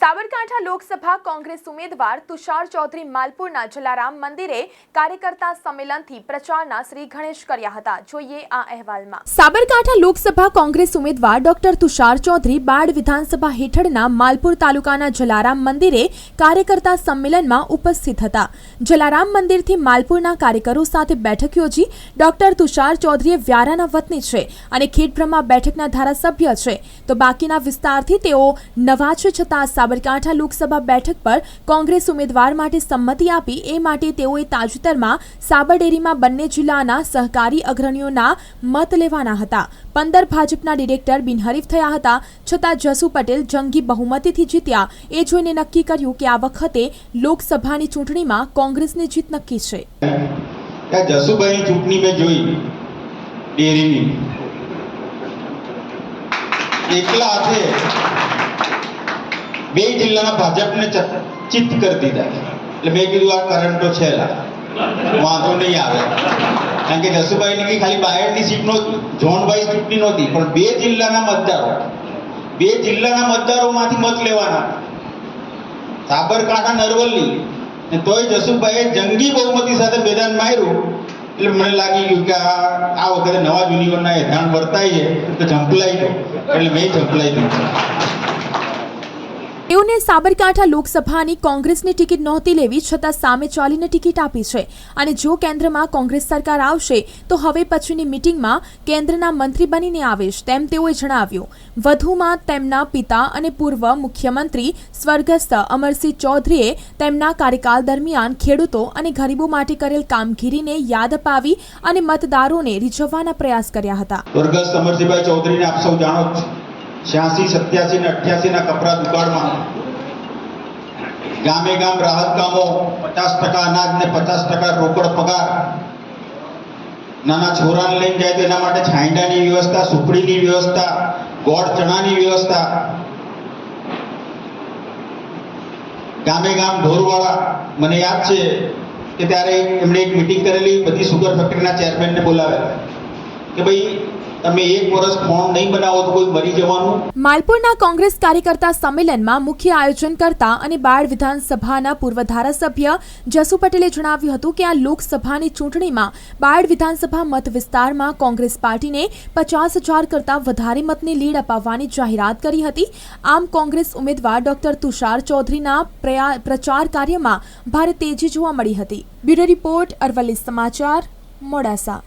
સાબરકાંઠા લોકસભા કોંગ્રેસ ઉમેદવાર તુષાર ચૌધરી માલપુરના જલારામ મંદિરે કાર્યકર્તા સંમેલનથી પ્રચારના શ્રી ગણેશ કર્યા હતા. જોઈએ આ અહેવાલમાં. સાબરકાંઠા લોકસભા કોંગ્રેસ ઉમેદવાર ડોક્ટર તુષાર ચૌધરી બાળ વિધાનસભા હેઠળના માલપુર તાલુકાના જલારામ મંદિરે કાર્યકર્તા સંમેલનમાં ઉપસ્થિત હતા. જલારામ મંદિરથી માલપુરના કાર્યકરો સાથે બેઠક યોજી ડોક્ટર તુષાર ચૌધરીએ વ્યારાના વતની છે અને ખેડબ્રહ્મા બેઠકના ધારાસભ્ય છે. તો બાકીના વિસ્તારથી તેઓ નવા છે છતાં સાબરકાંઠા લોકસભા બેઠક પર કોંગ્રેસ ઉમેદવાર માટે સંમતિ આપી એ માટે તેઓએ તાજેતરમાં સાબરડેરીમાં બંને જિલ્લાના સહકારી અગ્રણીઓના મત લેવાના હતા. પંદર ભાજપના ડિરેક્ટર બિનહરીફ થયા હતા, છતાં જસુ પટેલ જંગી બહુમતીથી જીત્યા. એ જોઈને નક્કી કર્યું કે આ વખતે લોકસભાની ચૂંટણીમાં કોંગ્રેસની જીત નક્કી છે. ચૂંટણી મેં જોઈ, ડેરીની. એકલા હાથે બે જિલ્લાના ભાજપને ચિત્ત કરી દીધા એટલે મેં કીધું, આ કરંટ તો છે વાંધો નહીં આવે. કારણ કે જસુભાઈની ખાલી બાયડની સીટ નહોતી ઝોનભાઈ ચૂંટણી નહોતી, પણ બે જિલ્લાના મતદારો, બે જિલ્લાના મતદારોમાંથી મત લેવાના. સાબરકાંઠા, નરવલ્લી. ને તોય જસુભાઈએ જંગી બહુમતી સાથે મેદાન માર્યું. એટલે મને લાગી ગયું કે આ આ વખતે નવા જુનિયરના એ ધ્યાન વર્તાય છે, તો ઝંપલાઈ દો એટલે મેં ઝંપલાઈ દીધું તેઓને સાબરકાંઠા લોકસભાની કોંગ્રેસની ટિકિટ નહોતી લેવી છતાં સામે ચાલીને ટિકિટ આપી છે. અને જો કેન્દ્રમાં કોંગ્રેસ સરકાર આવશે, તો હવે પછીની મિટિંગમાં કેન્દ્રના મંત્રી બનીને આવીશ, તેમ તેઓએ જણાવ્યું. વધુમાં તેમના પિતા અને પૂર્વ મુખ્યમંત્રી સ્વર્ગસ્થ અમરસિંહ ચૌધરીએ તેમના કાર્યકાળ દરમિયાન ખેડૂતો અને ગરીબો માટે કરેલ કામગીરીને યાદ અપાવી અને મતદારોને રીઝવવાના પ્રયાસ કર્યા હતા. સ્વર્ગસ્થ અમરસિંહભાઈ ચૌધરીને આપ સૌ જાણો છ્યાસી, સત્યાસી ને અઠ્યાસી ના કપરા દુકાળમાં. ગામે ગામ રાહત કામો, પચાસ ટકા અનાજ ને પચાસ ટકા રોકડ પગાર. નાના છોરાને લઈને જાય તો એના માટે છાંયડાની વ્યવસ્થા, સુપડીની વ્યવસ્થા, ગોળ ચણાની વ્યવસ્થા. ગામે ગામ ઢોરવાળા, મને યાદ છે કે ત્યારે એમણે એક મિટિંગ કરેલી, બધી સુગર ફેક્ટરીના ચેરમેનને બોલાવ્યા. કે ભાઈ તમે એક વર્ષ ફોન નહીં બનાવો તો કોઈ મરી જવાનું? માલપુરના કોંગ્રેસ કાર્યકર્તા સંમેલનમાં મુખ્ય આયોજન કરતા અને બાળ વિધાનસભાના પૂર્વ ધારાસભ્ય જસુ પટેલે જણાવ્યું હતું કે આ લોકસભાની ચૂંટણીમાં બાળ વિધાનસભા મત વિસ્તારમાં કોંગ્રેસ પાર્ટીને પચાસ હજાર કરતાં વધારે મતની લીડ અપાવવાની જાહેરાત કરી હતી. આમ કોંગ્રેસ ઉમેદવાર ડોક્ટર તુષાર ચૌધરીના પ્રચાર કાર્યમાં ભારે તેજી જોવા મળી હતી. બ્યુરો રિપોર્ટ અરવલ્લી સમાચાર મોડાસા.